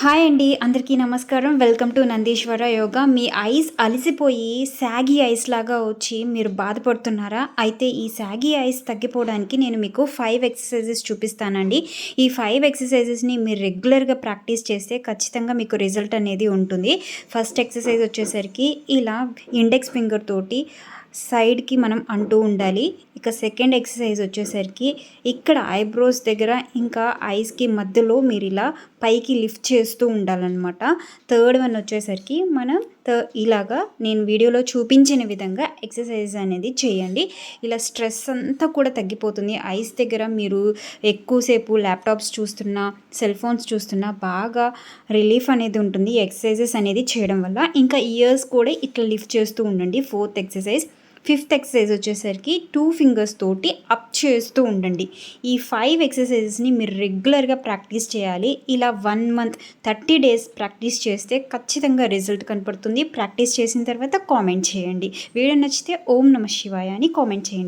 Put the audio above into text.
Hi అండి అందరికీ నమస్కారం. Welcome to Nandishwara yoga. Me eyes అలసిపోయి శాగీ ఐస్ లాగా వచ్చి మీరు బాధపడుతున్నారా? అయితే ఈ శాగీ ఐస్ తగ్గిపోవడానికి నేను మీకు ఫైవ్ ఎక్సర్సైజెస్ చూపిస్తానండి. ఈ ఫైవ్ ఎక్సర్సైజెస్ని మీరు రెగ్యులర్గా ప్రాక్టీస్ చేస్తే ఖచ్చితంగా మీకు రిజల్ట్ అనేది ఉంటుంది. ఫస్ట్ ఎక్సర్సైజ్ వచ్చేసరికి ఇలా ఇండెక్స్ ఫింగర్ తోటి సైడ్కి మనం అంటూ ఉండాలి. ఇక సెకండ్ ఎక్సర్సైజ్ వచ్చేసరికి ఇక్కడ ఐబ్రోస్ దగ్గర ఇంకా ఐస్కి మధ్యలో మీరు ఇలా పైకి లిఫ్ట్ చేస్తూ ఉండాలన్నమాట. థర్డ్ వన్ వచ్చేసరికి మనం ఇలాగా నేను వీడియోలో చూపించిన విధంగా ఎక్సర్సైజ్ అనేది చేయండి. ఇలా స్ట్రెస్ అంతా కూడా తగ్గిపోతుంది. ఐస్ దగ్గర మీరు ఎక్కువసేపు ల్యాప్టాప్స్ చూస్తున్నా సెల్ ఫోన్స్ చూస్తున్నా బాగా రిలీఫ్ అనేది ఉంటుంది. ఎక్సర్సైజెస్ అనేది చేయడం వల్ల. ఇంకా ఇయర్స్ కూడా ఇట్లా లిఫ్ట్ చేస్తూ ఉండండి. Fourth exercise. ఫిఫ్త్ ఎక్సర్సైజ్ వచ్చేసరికి టూ ఫింగర్స్ తోటి అప్ చేస్తూ ఉండండి. ఈ ఫైవ్ ఎక్సర్సైజెస్ని మీరు రెగ్యులర్గా ప్రాక్టీస్ చేయాలి. ఇలా one month thirty days practice చేస్తే ఖచ్చితంగా రిజల్ట్ కనపడుతుంది. ప్రాక్టీస్ చేసిన తర్వాత కామెంట్ చేయండి. వీడియో నచ్చితే ఓం నమ శివాయ అని కామెంట్ చేయండి.